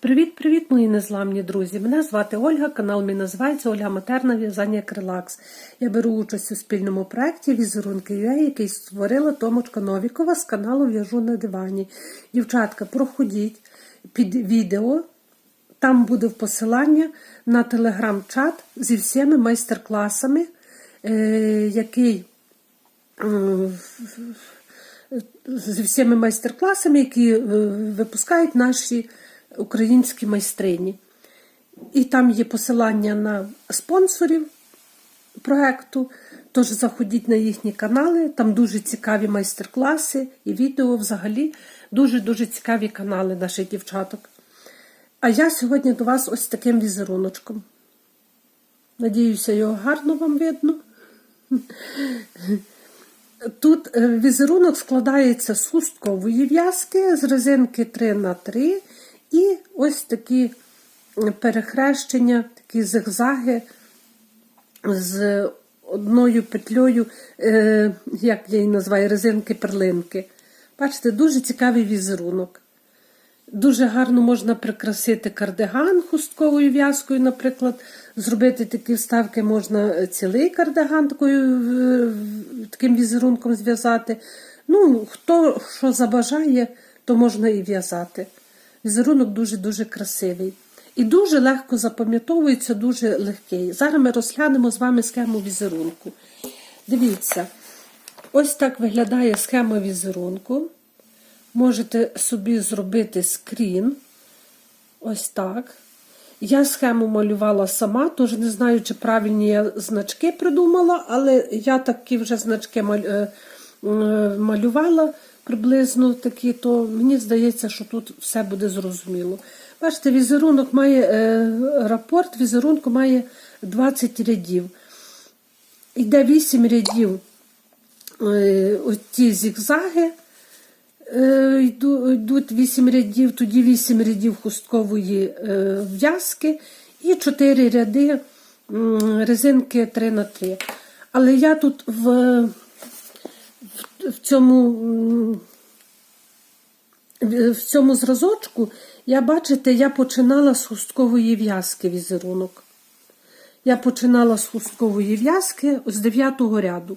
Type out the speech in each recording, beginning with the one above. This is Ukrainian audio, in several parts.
Привіт-привіт, мої незламні друзі! Мене звати Ольга, канал мій називається Ольга Матерна В'язання Крилакс. Я беру участь у спільному проєкті Візерунки UA, який створила Томочка Новікова з каналу В'яжу на дивані. Дівчатка, проходіть під відео. Там буде посилання на телеграм-чат зі всіми майстер-класами, е, який зі всіми майстер-класами, які е, випускають наші українські майстрині. І там є посилання на спонсорів проекту. Тож заходіть на їхні канали, там дуже цікаві майстер-класи і відео взагалі. Дуже-дуже цікаві канали наших дівчаток. А я сьогодні до вас ось таким візеруночком. Надіюся, його гарно вам видно. Тут е, візерунок складається з хусткової в'язки, з резинки 3 на 3 і ось такі перехрещення, такі зигзаги з одною петлею, е, як я її називаю, резинки-перлинки. Бачите, дуже цікавий візерунок. Дуже гарно можна прикрасити кардиган хустковою в'язкою, наприклад, зробити такі вставки, можна цілий кардиган такою, таким візерунком зв'язати. Ну, хто що забажає, то можна і в'язати. Візерунок дуже-дуже красивий. І дуже легко запам'ятовується, дуже легкий. Зараз ми розглянемо з вами схему візерунку. Дивіться, ось так виглядає схема візерунку. Можете собі зробити скрін. Ось так. Я схему малювала сама, тож не знаю, чи правильні я значки придумала, але я такі вже значки малювала приблизно такі, то мені здається, що тут все буде зрозуміло. Бачите, візерунок має е, рапорт, візерунку має 20 рядів. Йде 8 рядів е, ті зігзаги. Е, йдуть 8 рядів, тоді 8 рядів хусткової в'язки і 4 ряди резинки 3 на 3 Але я тут в, в цьому в цьому зразочку, я бачите, я починала з хусткової в'язки візерунок. Я починала з хусткової в'язки з 9 ряду.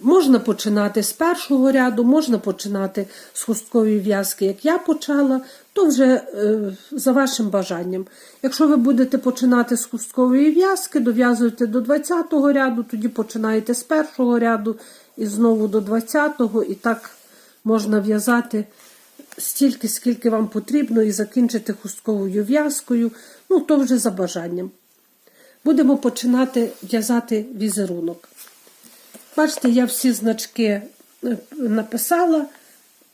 Можна починати з першого ряду, можна починати з хусткової в'язки, як я почала, то вже е, за вашим бажанням. Якщо ви будете починати з хусткової в'язки, дов'язуєте до 20-го ряду, тоді починаєте з першого ряду і знову до 20-го, і так можна в'язати стільки, скільки вам потрібно, і закінчити хустковою в'язкою, ну, то вже за бажанням. Будемо починати в'язати візерунок. Бачите, я всі значки е, написала.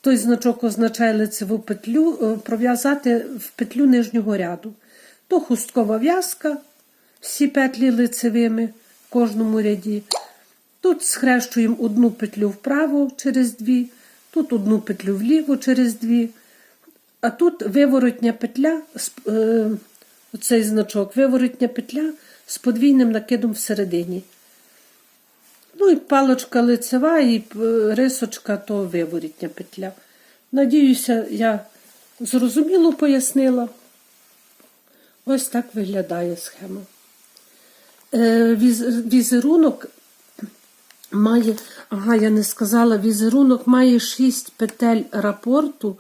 Той значок означає лицеву петлю, е, пров'язати в петлю нижнього ряду. То хусткова в'язка, всі петлі лицевими в кожному ряді. Тут схрещуємо одну петлю вправо через дві, тут одну петлю вліво через дві. А тут виворотня петля, е, оцей значок, виворотня петля з подвійним накидом всередині. Ну і палочка лицева, і рисочка то виворітня петля. Надіюся, я зрозуміло пояснила. Ось так виглядає схема. Е, візерунок має, ага, я не сказала, візерунок має 6 петель рапорту.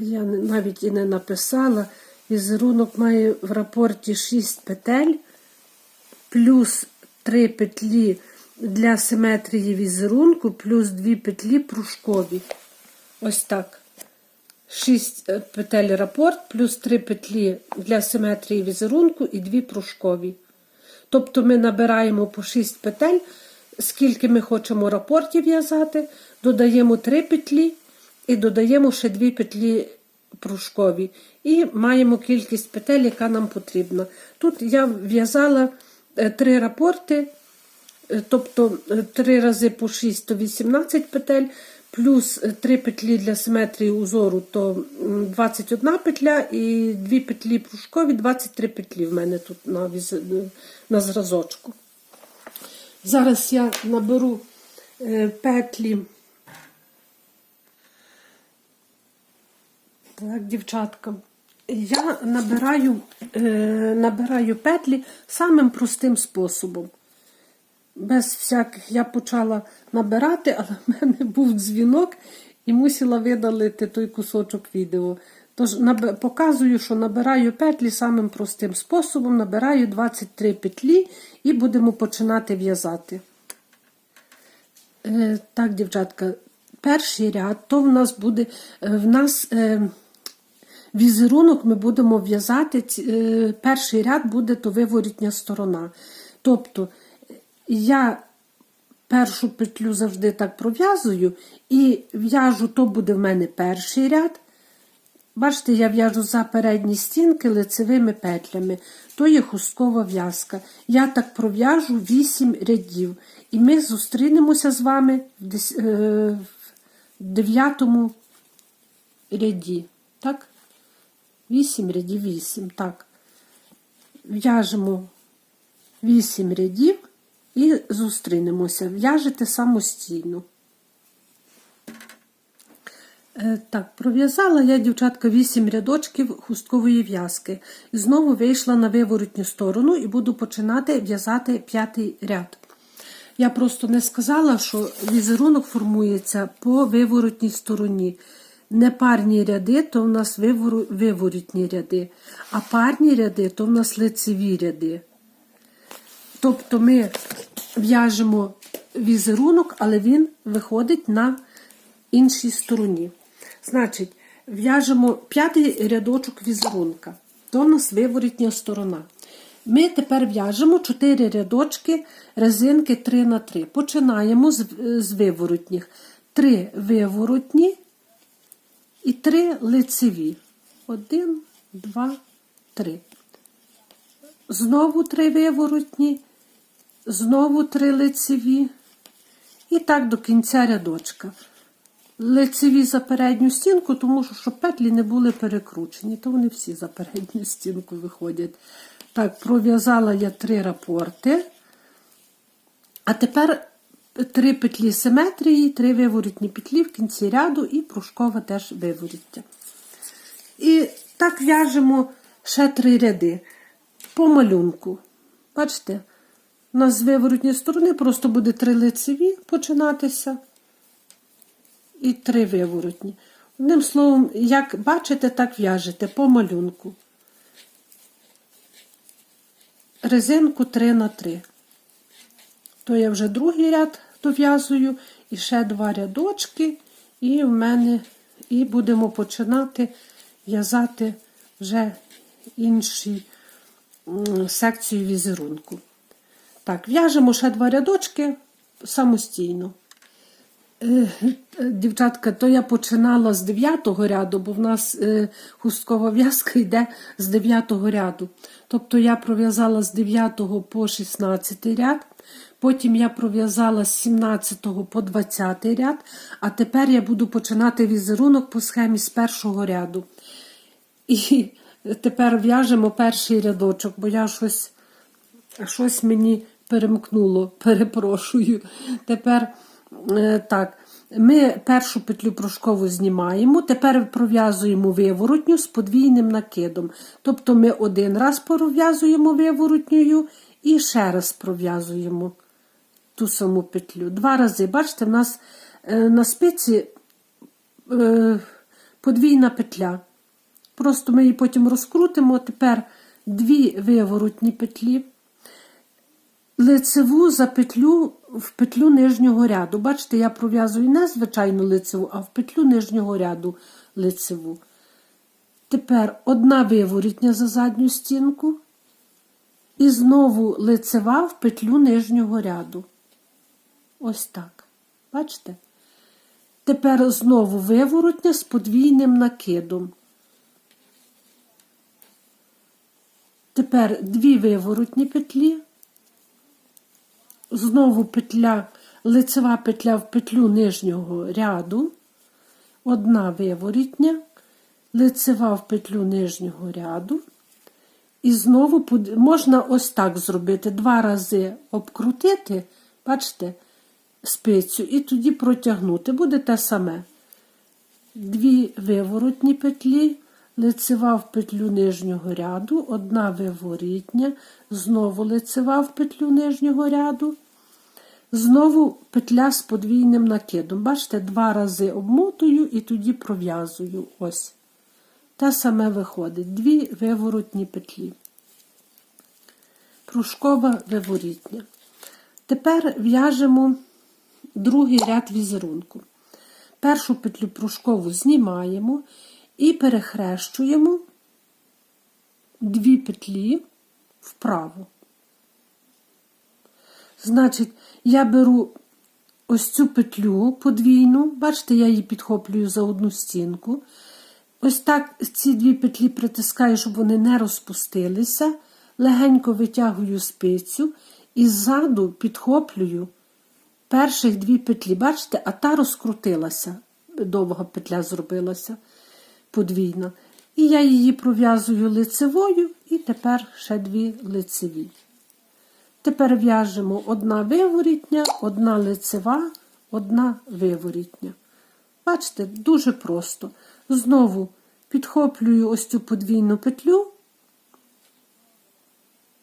Я навіть і не написала. Візерунок має в рапорті 6 петель, плюс 3 петлі для симетрії візерунку плюс 2 петлі пружкові. Ось так. 6 е, петель рапорт, плюс 3 петлі для симетрії візерунку і 2 пружкові. Тобто ми набираємо по 6 петель, скільки ми хочемо рапортів в'язати, додаємо 3 петлі і додаємо ще 2 петлі пружкові. І маємо кількість петель, яка нам потрібна. Тут я в'язала 3 е, рапорти. Е, тобто 3 е, рази по 6 то 18 петель, плюс 3 е, петлі для симетрії узору то 21 петля і 2 петлі пружкові, 23 петлі в мене тут на, на зразочку. Зараз я наберу петлі. Так, дівчатка, я набираю, е, набираю петлі самим простим способом. Без всяких я почала набирати, але в мене був дзвінок і мусила видалити той кусочок відео. Тож показую, що набираю петлі самим простим способом, набираю 23 петлі і будемо починати в'язати. Е, так, дівчатка, перший ряд, то в нас буде е, в нас е, візерунок ми будемо в'язати. перший ряд буде то виворітня сторона. Тобто я першу петлю завжди так пров'язую і в'яжу, то буде в мене перший ряд. Бачите, я в'яжу за передні стінки лицевими петлями. То є хусткова в'язка. Я так пров'яжу 8 рядів. І ми зустрінемося з вами в дес- е, дев'ятому ряді. Так? 8 рядів, 8. Так. В'яжемо 8 рядів і зустрінемося. В'яжете самостійно. Е, Так, пров'язала я, дівчатка, 8 рядочків хусткової в'язки. І знову вийшла на виворотню сторону і буду починати в'язати п'ятий ряд. Я просто не сказала, що візерунок формується по виворотній стороні. Не парні ряди, то в нас виворотні ряди, а парні ряди то в нас лицеві ряди. Тобто ми в'яжемо візерунок, але він виходить на іншій стороні. Значить, в'яжемо п'ятий рядочок візерунка. То в нас виворітня сторона. Ми тепер в'яжемо 4 рядочки резинки 3 на 3. Починаємо з, з виворотніх. 3 виворотні і 3 лицеві. 1, 2, 3. Знову 3 виворотні, знову 3 лицеві. І так до кінця рядочка. Лицеві за передню стінку, тому що щоб петлі не були перекручені, то вони всі за передню стінку виходять. Так, пров'язала я три рапорти. А тепер три петлі симетрії, три виворітні петлі в кінці ряду і пружкова теж виворіття. І так в'яжемо ще три ряди по малюнку. Бачите, у нас з виворотньої сторони просто буде три лицеві починатися і три виворотні. Одним словом, як бачите, так в'яжете по малюнку. Резинку 3 на 3. То я вже другий ряд дов'язую, і ще два рядочки, і в мене і будемо починати в'язати вже інші секцію візерунку. Так, в'яжемо ще два рядочки самостійно. Е, Дівчатка, то я починала з 9 ряду, бо в нас е, хусткова в'язка йде з 9 ряду. Тобто я пров'язала з 9 по 16 ряд, потім я пров'язала з 17 по 20 ряд, а тепер я буду починати візерунок по схемі з першого ряду. І тепер в'яжемо перший рядочок, бо я щось, щось мені перемкнуло, перепрошую. Тепер так, ми першу петлю пружкову знімаємо, тепер пров'язуємо виворотню з подвійним накидом. Тобто ми один раз пров'язуємо виворотньою і ще раз пров'язуємо ту саму петлю. Два рази. Бачите, в нас е, на спиці е, подвійна петля. Просто ми її потім розкрутимо. Тепер дві виворотні петлі, лицеву за петлю в петлю нижнього ряду. Бачите, я пров'язую не звичайну лицеву, а в петлю нижнього ряду лицеву. Тепер одна виворітня за задню стінку. І знову лицева в петлю нижнього ряду. Ось так. Бачите? Тепер знову виворотня з подвійним накидом. Тепер дві виворотні петлі, знову петля, лицева петля в петлю нижнього ряду, одна виворітня, лицева в петлю нижнього ряду. І знову можна ось так зробити, два рази обкрутити, бачите, спицю, і тоді протягнути. Буде те саме. Дві виворотні петлі, лицева в петлю нижнього ряду, одна виворітня, знову лицева в петлю нижнього ряду, знову петля з подвійним накидом. Бачите, два рази обмотую і тоді пров'язую. Ось. Те саме виходить. Дві виворотні петлі. Пружкова виворітня. Тепер в'яжемо другий ряд візерунку. Першу петлю пружкову знімаємо і перехрещуємо дві петлі вправо. Значить, я беру ось цю петлю подвійну, бачите, я її підхоплюю за одну стінку. Ось так ці дві петлі притискаю, щоб вони не розпустилися. Легенько витягую спицю і ззаду підхоплюю перших дві петлі. Бачите, а та розкрутилася, довга петля зробилася подвійна. І я її пров'язую лицевою, і тепер ще дві лицеві. Тепер в'яжемо одна виворітня, одна лицева, одна виворітня. Бачите, дуже просто. Знову підхоплюю ось цю подвійну петлю,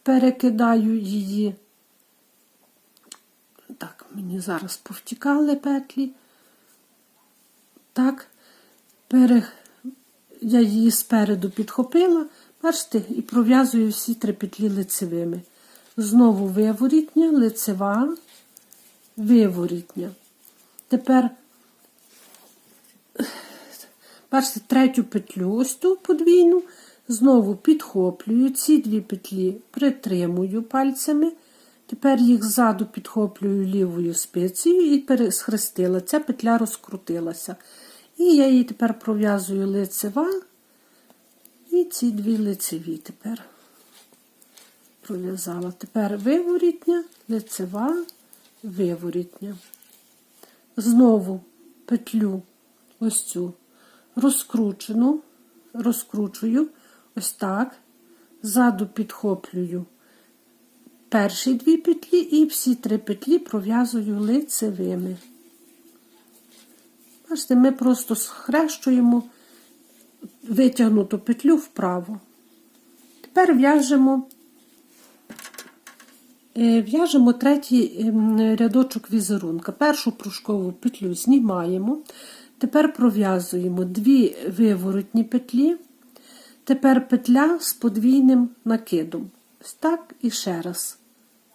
перекидаю її. Так, мені зараз повтікали петлі. Так, пере... я її спереду підхопила, бачите, і пров'язую всі три петлі лицевими. Знову виворітня, лицева, виворітня. Тепер, бачите, третю петлю, ось ту подвійну, знову підхоплюю ці дві петлі, притримую пальцями. Тепер їх ззаду підхоплюю лівою спицею і пересхрестила. Ця петля розкрутилася. І я її тепер пров'язую лицева і ці дві лицеві тепер пров'язала. Тепер виворітня, лицева, виворітня. Знову петлю ось цю розкручену, розкручую, ось так, ззаду підхоплюю перші дві петлі і всі три петлі пров'язую лицевими. Бачите, ми просто схрещуємо витягнуту петлю вправо. Тепер в'яжемо е, в'яжемо третій ем, рядочок візерунка. Першу пружкову петлю знімаємо, тепер пров'язуємо дві виворотні петлі, тепер петля з подвійним накидом. Ось так і ще раз.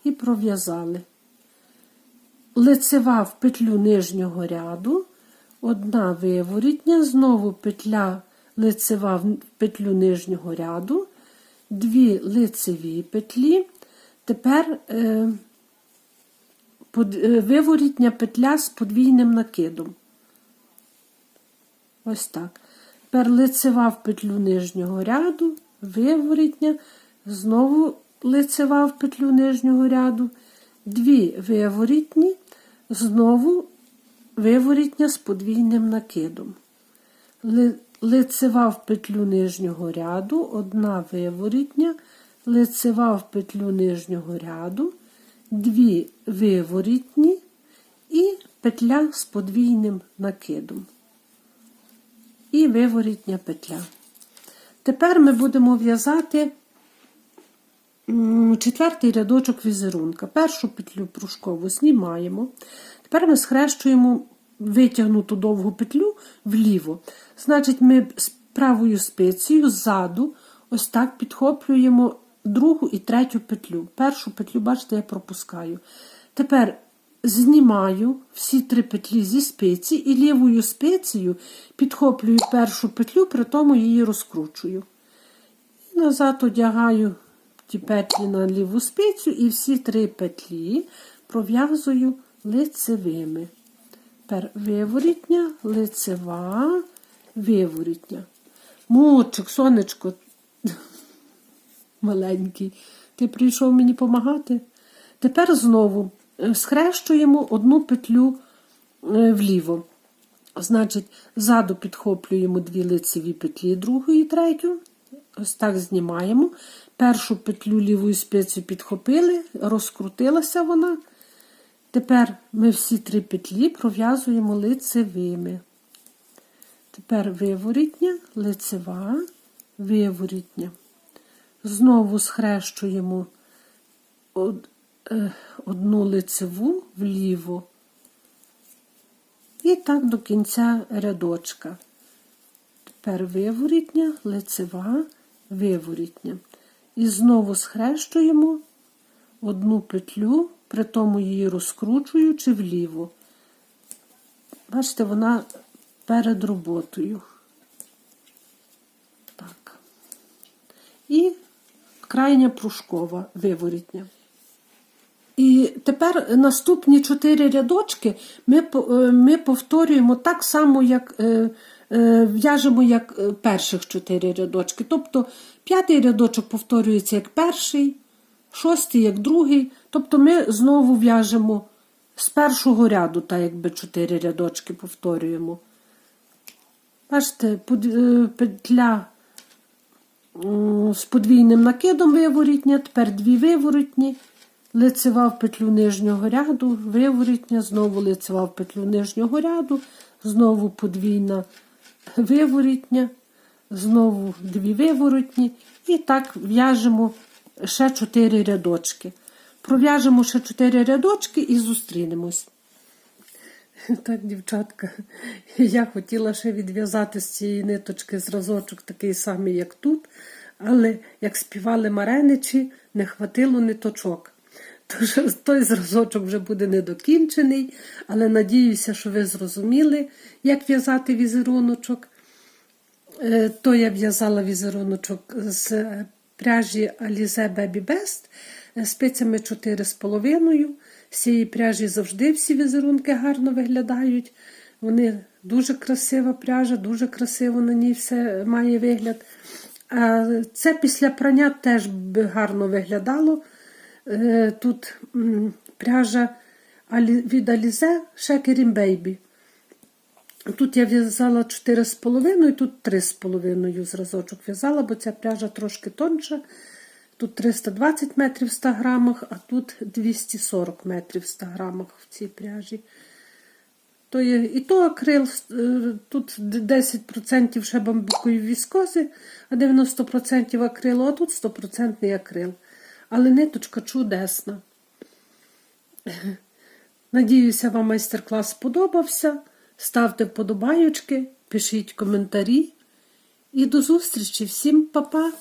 І пров'язали. Лицева в петлю нижнього ряду, одна виворітня, знову петля лицева в петлю нижнього ряду, дві лицеві петлі, тепер е, под, е, виворітня петля з подвійним накидом. Ось так. Тепер лицева в петлю нижнього ряду, виворітня, знову лицева в петлю нижнього ряду, дві виворітні, знову виворітня з подвійним накидом. Лицева в петлю нижнього ряду, одна виворітня, лицева в петлю нижнього ряду, дві виворітні і петля з подвійним накидом. І виворітня петля. Тепер ми будемо в'язати четвертий рядочок візерунка. Першу петлю пружкову знімаємо. Тепер ми схрещуємо витягнуту довгу петлю вліво. Значить, ми з правою спицею ззаду ось так підхоплюємо другу і третю петлю. Першу петлю, бачите, я пропускаю. Тепер знімаю всі три петлі зі спиці і лівою спицею підхоплюю першу петлю, при тому її розкручую. І назад одягаю ті петлі на ліву спицю і всі три петлі пров'язую лицевими. Тепер виворітня, лицева, виворітня. Мучик, сонечко, маленький, ти прийшов мені допомагати. Тепер знову е, схрещуємо одну петлю е, вліво. Значить, ззаду підхоплюємо дві лицеві петлі, другу і третю. Ось так знімаємо. Першу петлю лівою спицею підхопили, розкрутилася вона. Тепер ми всі три петлі пров'язуємо лицевими. Тепер виворітня, лицева, виворітня. Знову схрещуємо е, одну лицеву вліво. І так до кінця рядочка. Тепер виворітня, лицева, виворітня. І знову схрещуємо одну петлю, при тому її розкручуючи вліво. Бачите, вона перед роботою. Так. І крайня пружкова виворітня. І тепер наступні чотири рядочки ми, е, ми повторюємо так само, як е, е, в'яжемо як перших чотири рядочки. Тобто п'ятий рядочок повторюється як перший, шостий як другий. Тобто ми знову в'яжемо з першого ряду, так якби чотири рядочки повторюємо. Бачите, е, петля з подвійним накидом виворітня, тепер дві виворотні, лицева в петлю нижнього ряду, виворітня, знову лицева в петлю нижнього ряду, знову подвійна виворітня, знову дві виворотні. І так в'яжемо ще чотири рядочки. Пров'яжемо ще чотири рядочки і зустрінемось. Так, дівчатка, я хотіла ще відв'язати з цієї ниточки зразочок такий самий, як тут, але як співали мареничі, не хватило ниточок. Тож той зразочок вже буде недокінчений, але надіюся, що ви зрозуміли, як в'язати візеруночок. Е, То я в'язала візеруночок з пряжі Alize Baby е, спицями 4,5. З цієї пряжі завжди всі візерунки гарно виглядають. Вони дуже красива пряжа, дуже красиво на ній все має вигляд. Це після прання теж гарно виглядало. Е, Тут пряжа від Alize Shakerin Baby. Тут я в'язала 4,5, тут 3,5 зразочок в'язала, бо ця пряжа трошки тонша. Тут 320 метрів в 100 грамах, а тут 240 метрів в 100 грамах в цій пряжі. То є, і то акрил, е, тут 10% ще бамбукової віскози, а 90% акрилу, а тут 100% акрил. Але ниточка чудесна. Надіюся, вам майстер-клас сподобався. Ставте вподобайочки, пишіть коментарі. І до зустрічі. Всім па-па!